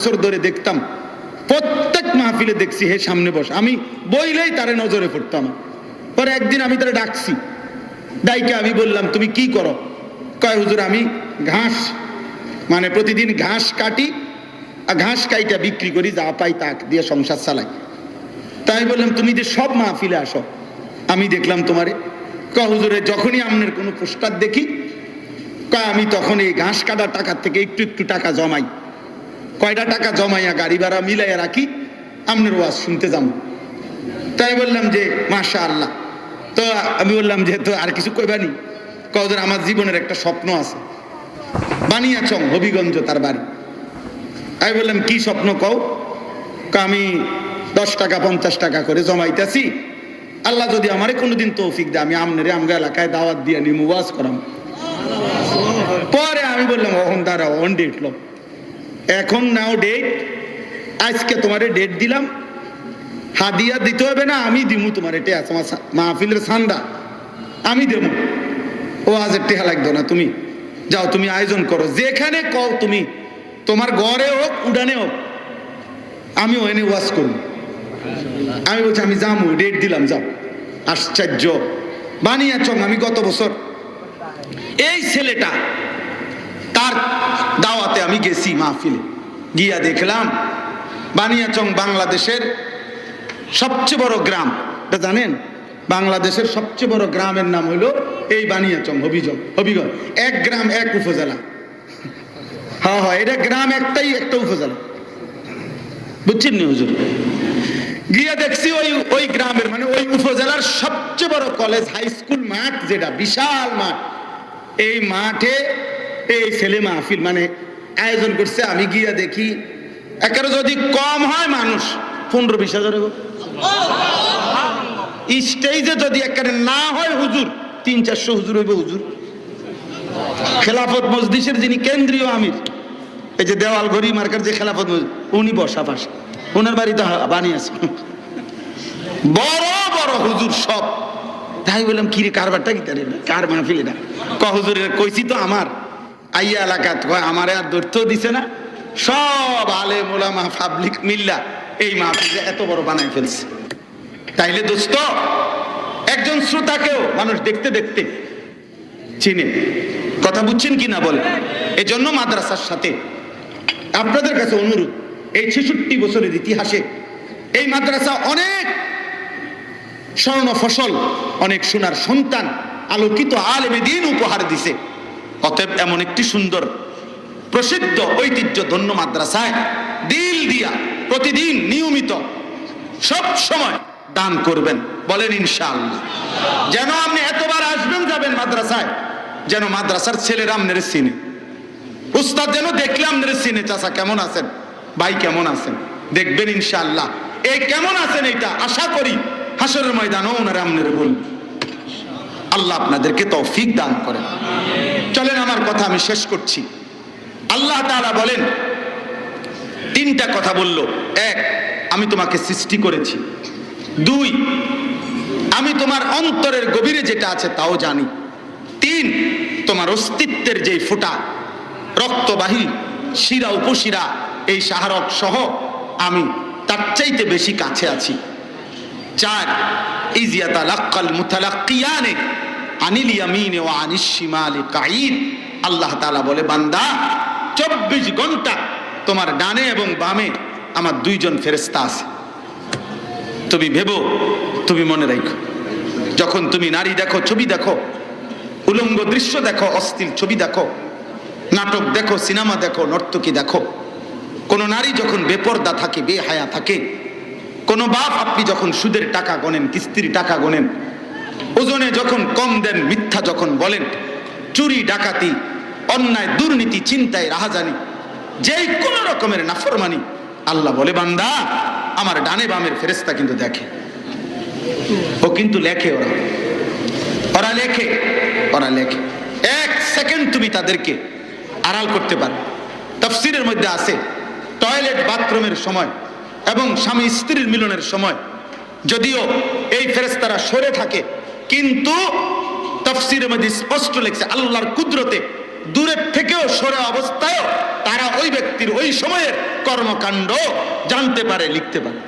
বছর ধরে দেখতাম, প্রত্যেক মাহফিলে দেখছি, হে, সামনে বস। আমি বইলেই তারে নজরে পড়তাম। পরে একদিন আমি তারা ডাকছি। ডাইকে আমি বললাম, তুমি কি করো? কয়, হুজুর, আমি ঘাস মানে প্রতিদিন ঘাস কাটি আর ঘাস কাইটা বিক্রি করি, যা পাই তা দিয়ে সংসার চালাই। তাই বললাম, তুমি যে সব মাহফিলে আসো, আমি দেখলাম তোমারে। ক হুজুরে যখনই আপনার কোনো পোস্টার দেখি, কয়, আমি তখন এই ঘাস কাটার টাকার থেকে একটু একটু টাকা জমাই। কয়টা টাকা জমাইয়া গাড়ি ভাড়া মিলাইয়া রাখি? আপনার ওয়াজ শুনতে যাম। তাই বললাম যে মাশা আল্লাহ তো আমি বললাম যে, তো আর কিছু কইবানি? কদের আমার জীবনের একটা স্বপ্ন আছে। বানিয়াচং, হবিগঞ্জ তার বাড়ি। আমি বললাম, কি স্বপ্ন কও? আমি দশ টাকা, পঞ্চাশ টাকা করে জমাইতেছি। আল্লাহ যদি আমারে কোনোদিন তৌফিক দেয়, আমি আমনেরে আমগা এলাকায় দাওয়াত দিয়ে নিমু, ওয়াজ করাম। পরে আমি বললাম, অহন দাঁড়া অন ডেট লো। এখন নাও ডেট আজকে তোমারে ডেট দিলাম। হাদিয়া দিতে হবে না, আমি দিমু তোমার এটা আছে আমার মাহফিলের সান্দা আমি দেবো। ও আজ টেহা লাগতো না তুমি। যাও তুমি আয়োজন করো। যেখানে কও তুমি, তোমার ঘরে হোক, উডানে হোক আমি ওখানে ওয়াজ করব। আমি বলছি, আমি যাব ডেট দিলাম, যাও। আশ্চর্য। বানিয়াচং, আমি গত বছর, এই ছেলেটা তার দাওয়াতে আমি গেছি মাহফিলে। গিয়া দেখলাম বানিয়াচং বাংলাদেশের সবচেয়ে বড় গ্রাম। এটা জানেন? বাংলাদেশের সবচেয়ে বড় গ্রামের নাম হলো এই বানিয়াচং হবিজং হবিগঞ্জ এক গ্রাম, এক উপজেলা। হ্যাঁ হ্যাঁ এটা গ্রাম একটাই, একটা উপজেলা। বুঝছেন নি হুজুর? গিয়া দেখছি ওই ওই গ্রামের মানে ওই উপজেলার সবচেয়ে বড় কলেজ হাই স্কুল মাঠ যেটা, বিশাল মাঠ। এই মাঠে এই ছেলে মাহফিল মানে আয়োজন করছে, আমি গিয়া দেখি একেবারে যদি কম হয় মানুষ, পনেরো বিশ হাজার। স্টেজে যদি একেবারে না হয় হুজুর, তিন চারশো হুজুর হইবে হুজুর। খেলাফত মজলিসের যিনি কেন্দ্রীয় আমির, এই যে দেওয়াল ঘড়ি মার্কার যে খেলাফত উনি বসা পাশে। ওনার বাড়িতে বানিয়ে আছে। বড় বড় হুজুর সব। তাই বললাম কি রে কারবারটা কি তারে? কার মাহফিল এটা? ক হুজুরের, কইছি তো আমার। আইয়া এলাকাত কয়, আমারে আর দৈর্য দিছে না? সব আলে মোলামা পাবলিক মিল্লা এই মাহফিলে এত বড় বানাই ফেলছে। তাইলে দোস্ত, একজন শ্রোতাকেও মানুষ দেখতে দেখতে চিনে। কথা বুঝছেন কি না বলে এজন্য মাদ্রাসার সাথে আপনাদের কাছে অনুরোধ, এই ছেষট্টি বছরের ইতিহাসে এই মাদ্রাসা অনেক স্বর্ণ ফসল, অনেক সোনার সন্তান আলোকিত আলেমে দিন উপহার দিছে। অতএব এমন একটি সুন্দর, প্রসিদ্ধ ঐতিহ্য ধন্য মাদ্রাসায় দিল দিয়া প্রতিদিন নিয়মিত সব সময় দান করবেন। বলেন ইনশাআল্লাহ। যেন আপনি এতবার আসবেন যাবেন মাদ্রাসায়, যেন মাদ্রাসার ছেলেরা আপনার চিনে। উস্তাদ, যেন দেখলে আপনার চিনে, চাচা, কেমন আছেন? ভাই, কেমন আছেন? দেখবেন ইনশাআল্লাহ। এই কেমন আছেন এটা আশা করি হাসরের ময়দানও ওনারা আপনার বলবেন আল্লাহ আপনাদেরকে তৌফিক দান করেন। চলেন, আমার কথা আমি শেষ করছি। আল্লাহ তাআলা বলেন, তিনটা কথা বলল। এক, আমি তোমাকে সৃষ্টি করেছি। দুই, আমি তোমার অন্তরের গভীরে যেটা আছে তাও জানি। তিন, তোমার অস্তিত্বের যেই ফোঁটা, রক্তবাহী, শিরা, উপশিরা, এই সাহারক সহ আমি তার চাইতে বেশি কাছে আছি। চার ইজিয়াতা লাক্কাল মুতালাক্কিয়ানে আনিল ইয়ামিনে ওয়া আনিশ শিমালে কাঈদ। আল্লাহ তাআলা বলে, বান্দা, চব্বিশ ঘণ্টা তোমার ডানে এবং বামে আমার দুইজন ফেরেস্তা আছে। তুমি ভেবো, তুমি মনে রাখো যখন তুমি নারী দেখো, ছবি দেখো, উলঙ্গ দৃশ্য দেখো, অস্থির ছবি দেখো, নাটক দেখো, সিনেমা দেখো, নর্তকী দেখো, কোন নারী যখন বেপর্দা থাকে, বেহায়া থাকে, কোন বাপ আপনি যখন সুদের টাকা গনেন কিস্তির টাকা গনেন ওজনে যখন কম দেন, মিথ্যা যখন বলেন, চুরি, ডাকাতি, অন্যায়, দুর্নীতি, চিন্তায় রাহাজানি, যেই কোন রকমের নাফরমানি, আল্লাহ বলে, বান্দা, আমার ডানে বামের ফেরেস্তা কিন্তু দেখে। ও কিন্তু লেখে ওরা। ওরা লেখে ওরা লেখে। এক সেকেন্ড তুমি তাদেরকে আড়াল করতে পারো। তফসিরের মধ্যে আছে, টয়লেট, বাথরুমের সময় এবং স্বামী স্ত্রীর মিলনের সময়। যদিও এই ফেরেস্তারা সরে থাকে কিন্তু তফসিরের মধ্যে স্পষ্ট লেখছে, আল্লাহর কুদরতে দূরের থেকেও সরে অবস্থায় তারা ওই ব্যক্তির ওই সময়ের কর্মকাণ্ড জানতে পারে, লিখতে পারে।